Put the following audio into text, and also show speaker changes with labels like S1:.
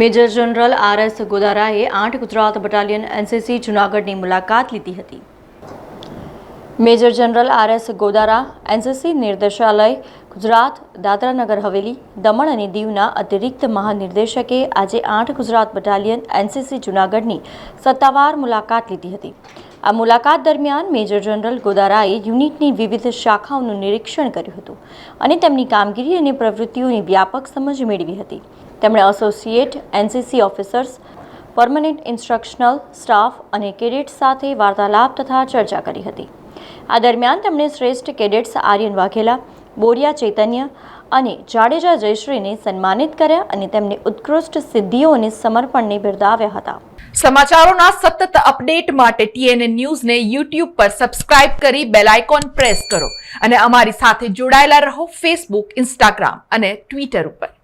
S1: Major general R S ગોદારાએ આઠ Gujarat battalion NCC જૂનાગઢની મુલાકાત લીધી હતી. Major general R S Godara, NCC નિર્દેશાલય, Gujarat, Dadra Nagar Haveli, Daman અને દીવના અતિરિક્ત મહાનિર્દેશકે આજે આઠ ગુજરાત બટાલિયન એનસીસી જૂનાગઢની સત્તાવાર મુલાકાત લીધી હતી. આ મુલાકાત દરમિયાન મેજર જનરલ ગોદારાએ યુનિટની વિવિધ શાખાઓનું નિરીક્ષણ કર્યું હતું અને તેમની કામગીરી અને પ્રવૃત્તિઓની વ્યાપક સમજ મેળવી હતી. તેમણે associate NCC officers permanent instructional staff અને કેડેટ્સ સાથે વાર્તાલાપ તથા ચર્ચા કરી હતી. આ દરમિયાન તેમણે શ્રેષ્ઠ કેડેટ્સ આર્યન વાઘેલા, બોરિયા ચૈતન્ય અને જાડેજા જયશ્રીને સન્માનિત કર્યા અને તેમની ઉત્કૃષ્ટ સિદ્ધિઓ અને સમર્પણને બિરદાવ્યા હતા.
S2: સમાચારોના સતત અપડેટ માટે ટીએનએ ન્યૂઝને યુટ્યુબ પર સબસ્ક્રાઇબ કરી બેલ આઇકોન પ્રેસ કરો અને અમારી સાથે જોડાયેલા રહો ફેસબુક ઇન્સ્ટાગ્રામ અને ટ્વિટર ઉપર.